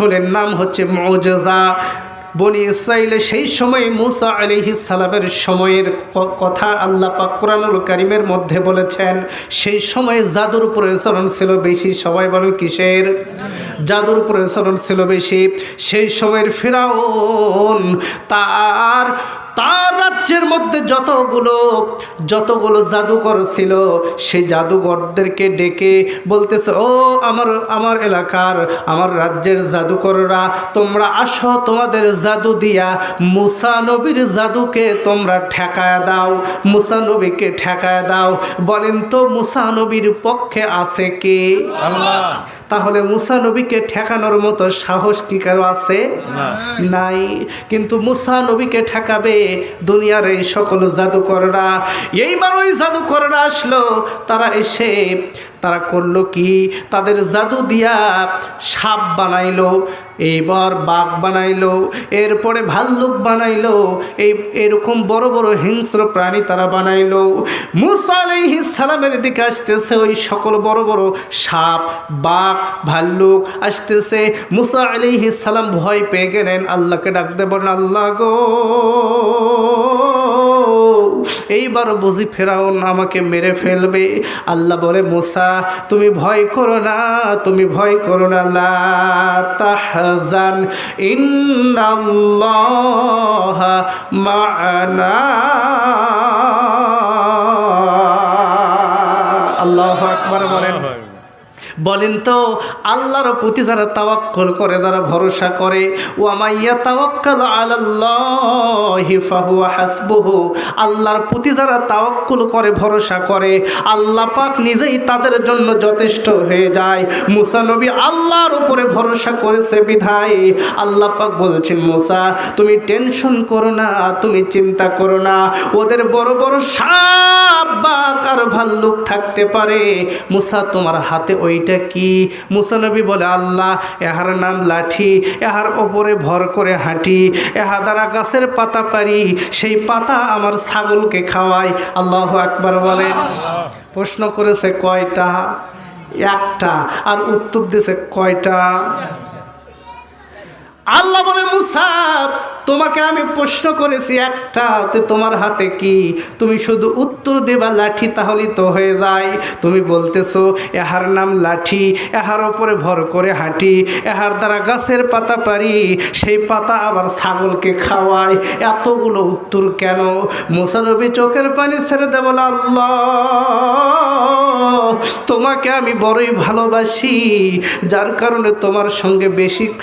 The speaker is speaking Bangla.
কৌশলের নাম হচ্ছে মৌজা বনি ইসরায়েলে সেই সময় মুসা আলিহি সালামের সময়ের কথা আল্লাহ পাক কোরআনুল কারিমের মধ্যে বলেছেন, সেই সময় জাদুর প্রচলন ছিল বেশি। সবাই বলেন কিসের? জাদুর প্রচলন ছিল বেশি। সেই সময়ের ফেরাউন, তার তার রাজ্যের মধ্যে যতগুলো যতগুলো জাদুকর ছিল, সেই জাদুঘরদেরকে ডেকে বলতেছে, ও আমার আমার এলাকার, আমার রাজ্যের জাদুকররা, তোমরা আসো, তোমাদের জাদু দিয়া মুসা নবীর জাদুকে তোমরা ঠেকায় দাও, মুসা নবীকে ঠেকায় দাও। বলেন তো, মুসা নবীর পক্ষে আছে কে? আল্লাহ। তাহলে মুসা নবীকে ঠেকানোর মতো সাহস কি কারও আছে? নাই। কিন্তু মুসা নবীকে ঠেকাবে দুনিয়ার এই সকল জাদুকররা। এইবার ওই জাদুকররা আসলো তারা এসে তারা করল কি? তাদের জাদু দিয়া সাপ বানাইলো, এইবার বাঘ বানাইলো, এরপরে ভাল্লুক বানাইলো, এই, এরকম বড় বড় হিংস্র প্রাণী তারা বানাইলো। মুসা আলাইহিস সালামের দিকে আসতেছে ওই সকল বড় বড় সাপ, বাঘ, ভাল্লুক আসতেছে। মুসা আলাইহিস ভয় পেয়ে গেলেন, আল্লাহকে ডাকতে বলেন আল্লাহ গো এইবার বুঝি ফেরাউন আমাকে মেরে ফেলবে। আল্লাহ বলে, মোসা, তুমি ভয় করো না, তুমি ভয় করো না। লাহজান ইন্নাল্লাহ মা'ানা বলেন তো, আল্লাহর প্রতি যারা তাওয়াক্কল করে, যারা ভরসা করে ও আমাইয়া তাওয়াক্কাল আলাল্লাহি ফাহুয়া হাসবুহু, আল্লাহর প্রতি যারা তাওয়াক্কুল করে, ভরসা করে, আল্লাহ পাক নিজেই তাদের জন্য যথেষ্ট হয়ে যায়। মুসা নবী আল্লাহর উপরে ভরসা করেছে বিধায়। আল্লাহ পাক বলছেন, মুসা, তুমি টেনশন করো না, তুমি চিন্তা করো না। ওদের বড় বড় সাপ বাঘ আর ভাল্লুক থাকতে পারে। মুসা, তোমার হাতে ওইটা কি? মুসা বলে, আল্লাহ, এহার নাম লাঠি, এহার ওপরে ভর করে হাঁটি, এহা দ্বারা গাছের পাতা পারি সেই পাতা আমার ছাগলকে খাওয়াই। আল্লাহ আকবার বলেন প্রশ্ন করেছে, কয়টা? একটা। আর উত্তর দিয়েছে, কয়টা? আল্লাহ বলে, মুসা তোমাকে আমি প্রশ্ন করেছি, একটা তোমার হাতে কি? তুমি শুধু উত্তর দেবা, লাঠি তাহলেই তো হয়ে যায়। তুমি বলতেছো, এহার নাম লাঠি, এহার ওপরে ভর করে হাঁটি, এহার দ্বারা গাছের পাতা পারি, সেই পাতা আবার ছাগলকে খাওয়ায় এতগুলো উত্তর কেন? মুসানবী চোখের পানি ছেড়ে দেব আল্লাহ, তোমাকে আমি বড়ই ভালোবাসি, যার কারণে তোমার সঙ্গে বেশি